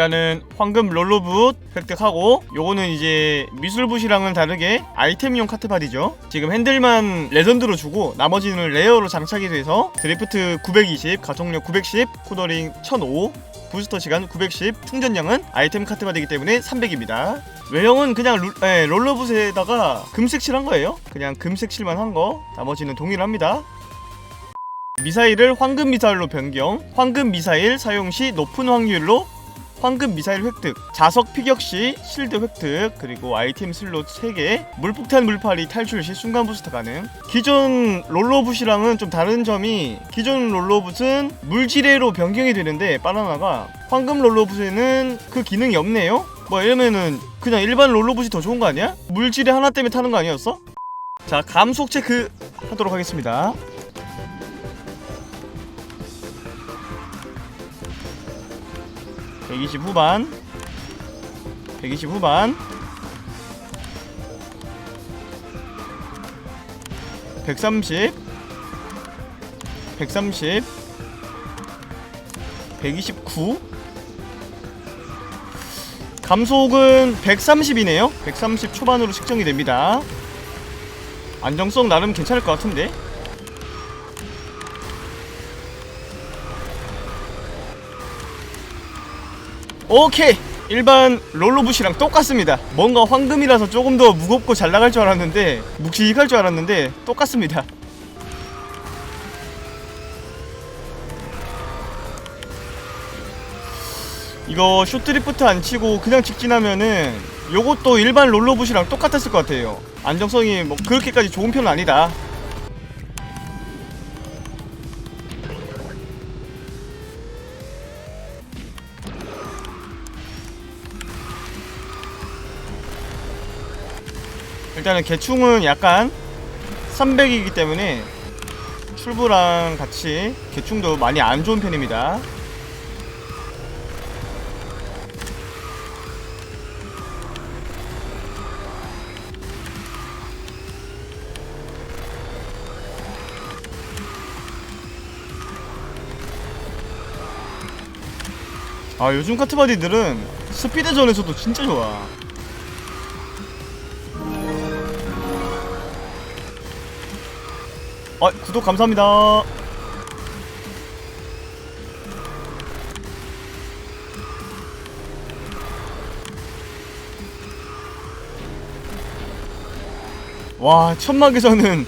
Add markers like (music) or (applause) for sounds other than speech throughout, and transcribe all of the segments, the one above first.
일단은 황금 롤러붓 획득하고 요거는 이제 미술붓이랑은 다르게 아이템용 카트바디죠. 지금 핸들만 레전드로 주고 나머지는 레어로 장착이 돼서 드리프트 920 가속력 910 코더링 1005 부스터 시간 910 충전량은 아이템 카트바디이기 때문에 300입니다. 외형은 그냥 룰, 에, 롤러붓에다가 금색 칠 한 거예요. 그냥 금색 칠만 한 거. 나머지는 동일합니다. 미사일을 황금 미사일로 변경, 황금 미사일 사용 시 높은 확률로 황금 미사일 획득, 자석 피격 시 실드 획득, 그리고 아이템 슬롯 3개, 물폭탄 물파리 탈출 시 순간 부스터 가능. 기존 롤러붓이랑은 좀 다른 점이 기존 롤러붓은 물지뢰로 변경이 되는데 바나나가 황금 롤러붓에는 그 기능이 없네요. 뭐 이러면은 그냥 일반 롤러붓이 더 좋은 거 아니야? 물지뢰 하나 때문에 타는 거 아니었어? 자 감속 체크 하도록 하겠습니다. 120 후반. 120 후반. 130 130 129 감속은 130이네요. 130 초반으로 측정이 됩니다. 안정성 나름 괜찮을 것 같은데 오케이. 일반 롤러붓이랑 똑같습니다. 뭔가 황금이라서 조금 더 무겁고 잘 나갈 줄 알았는데 묵직할 줄 알았는데 똑같습니다. 이거 쇼트리프트 안 치고 그냥 직진하면은 요것도 일반 롤러붓이랑 똑같았을 것 같아요. 안정성이 뭐 그렇게까지 좋은 편은 아니다 일단은 개충은 약간 300이기 때문에 출부랑 같이 개충도 많이 안 좋은 편입니다. 아 요즘 카트바디들은 스피드전에서도 진짜 좋아. 어, 구독 감사합니다. 와, 천막에서는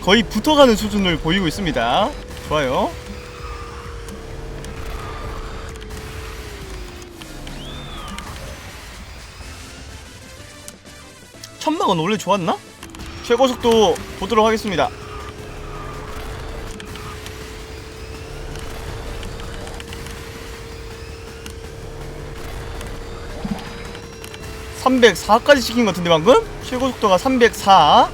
거의 붙어가는 수준을 보이고 있습니다. 좋아요. 천막은 원래 좋았나? 최고 속도 보도록 하겠습니다. 304까지 시킨 것 같은데 방금? 최고 속도가 304.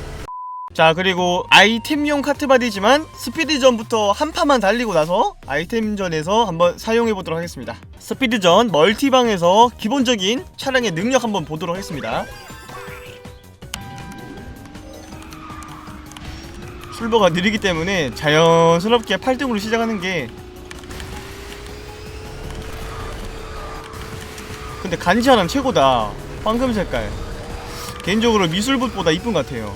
자 그리고 아이템용 카트바디지만 스피드전부터 한 파만 달리고 나서 아이템전에서 한번 사용해 보도록 하겠습니다. 스피드전 멀티방에서 기본적인 차량의 능력 한번 보도록 하겠습니다. 출버가 느리기 때문에 자연스럽게 8등으로 시작하는 게 근데 간지 하나는 최고다 황금 색깔 개인적으로 미술붓보다 이쁜 것 같아요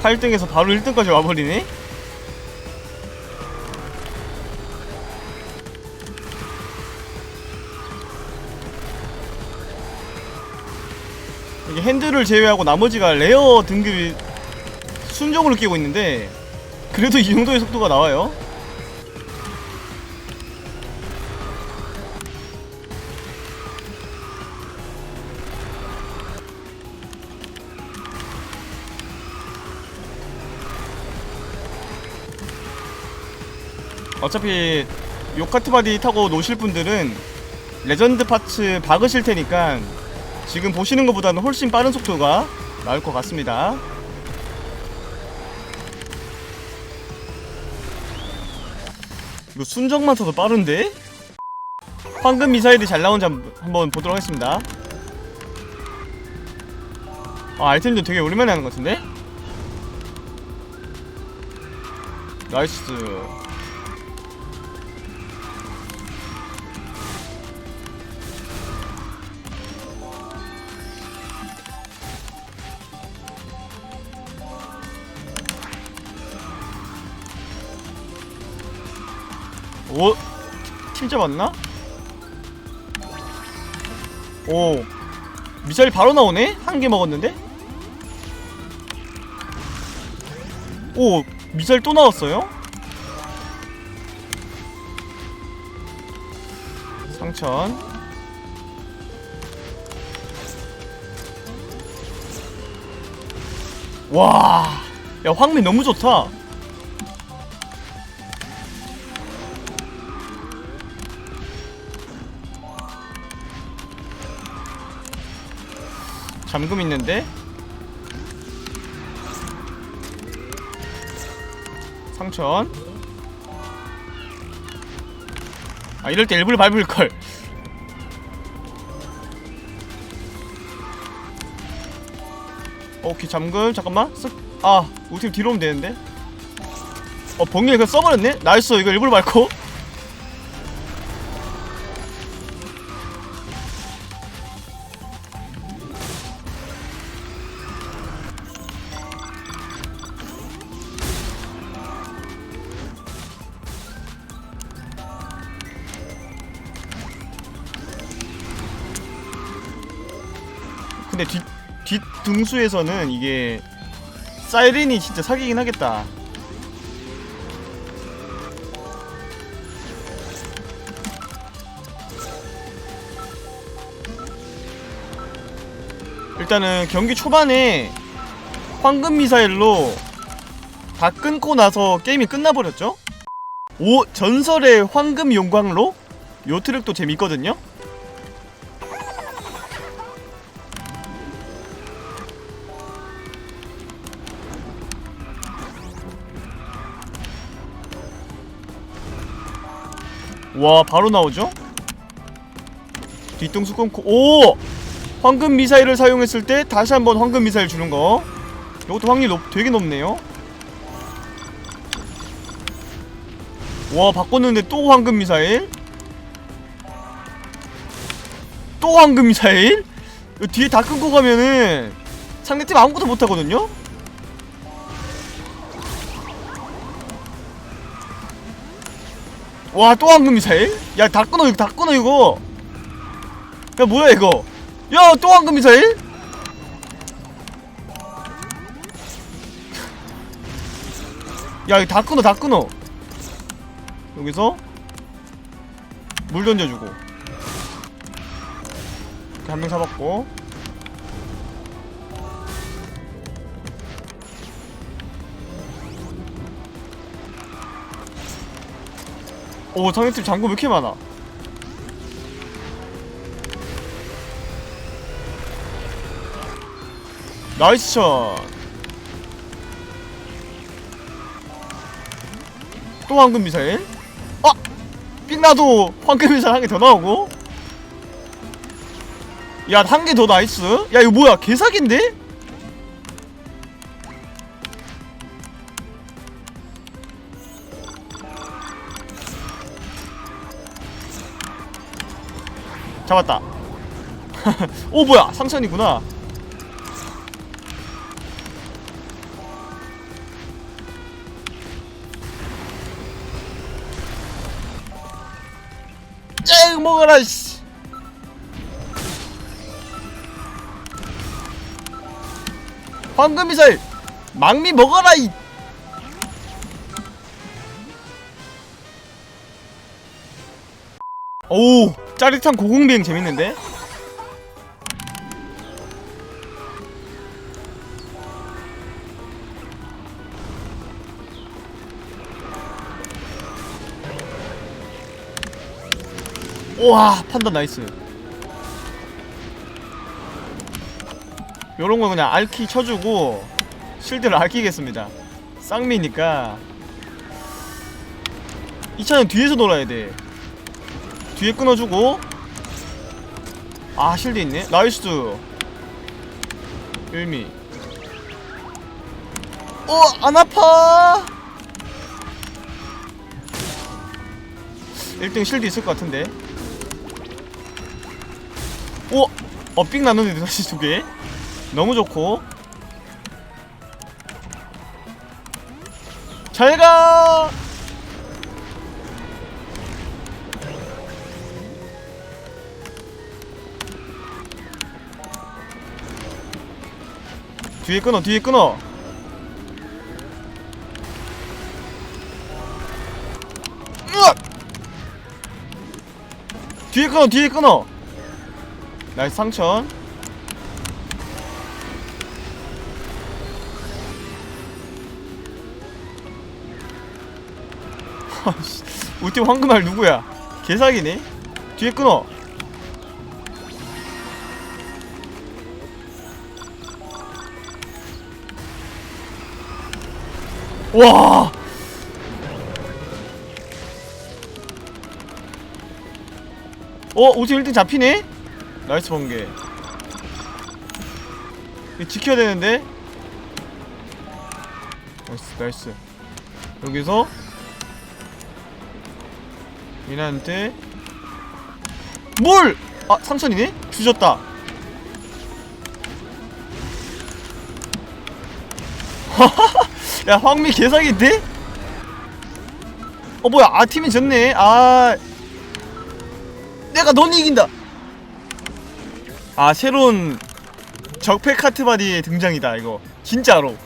팔등에서 바로 1등까지 와버리네? 핸들을 제외하고 나머지가 레어 등급이 순정으로 끼고 있는데 그래도 이 정도의 속도가 나와요. 어차피 요카트 바디 타고 노실 분들은 레전드 파츠 박으실 테니까 지금 보시는 것보다는 훨씬 빠른 속도가 나올 것 같습니다. 이거 순정만 타도 빠른데? 황금 미사일이 잘 나온지 한번- 보도록 하겠습니다 아 아이템도 되게 오랜만에 하는 것 같은데? 나이스 오? 팀 잡았나? 오 미사일 바로 나오네? 한 개 먹었는데? 오 미사일 또 나왔어요? 상천 와, 야 황미 너무 좋다. 잠금 있는데? 상천 아 이럴 때 일부러 밟을걸. 오케이 잠금 잠깐만. 쓱 아 우리 팀 뒤로 오면 되는데? 어 번개 이거 써버렸네? 나이스. 이거 일부러 밟고 근데 뒷, 뒷 등수에서는 이게 사이렌이 진짜 사기긴 하겠다. 일단은 경기 초반에 황금 미사일로 다 끊고 나서 게임이 끝나버렸죠? 오 전설의 황금 용광로 요 트랙도 재밌거든요. 와 바로 나오죠? 뒤통수 끊고 오! 황금 미사일을 사용했을 때 다시 한번 황금 미사일 주는 거 이것도 확률 높, 되게 높네요 와 바꿨는데 또 황금 미사일 또 황금 미사일 뒤에 다 끊고 가면은 상대팀 아무것도 못하거든요? 와 또 황금 미사일? 야 다 끊어 이거 다 끊어 이거. 야 뭐야 이거? 야 또 황금 미사일? 야 이거 다 끊어 다 끊어. 여기서 물 던져주고. 한명 잡았고 오 상대팀 장군 왜 이렇게 많아? 나이스 샷또 황금 미사일? 아! 삥나도 황금 미사일 한 개 더 나오고? 야 한 개 더 나이스? 야 이거 뭐야? 개사기인데? 잡았다. (laughs) 오 뭐야? 상천이구나. 쨍 먹어라 씨. 황금 미사일 망미 먹어라 이 오 짜릿한 고공비행 재밌는데? 우와 판단 나이스. 요런 거 그냥 알키 쳐주고 실드를 알키겠습니다. 쌍미니까. 이 차는 뒤에서 놀아야 돼 뒤에 끊어주고 아 실드 있네 나이스 1미 어 안 아파 1등 실드 있을 것 같은데 오! 어, 삑 나누네, 다시 두 개. 너무 좋고. 잘 가! 뒤에 끊어, 뒤에 끊어. 으악! 뒤에 끊어, 뒤에 끊어. 나이스 상천 (laughs) 아씨, 우리 팀 황금알 누구야 개사기네 뒤에 끊어 와 어? 우팀 1등 잡히네? 나이스 번개 지켜야 되는데 나이스 나이스 여기서 미나한테 뭘! 아 삼천이네? 주졌다 야 황미 개사기인데? 어 뭐야 아 팀이 졌네. 아. 내가 넌 이긴다. 아 새로운 적폐 카트바디의 등장이다 이거. 진짜로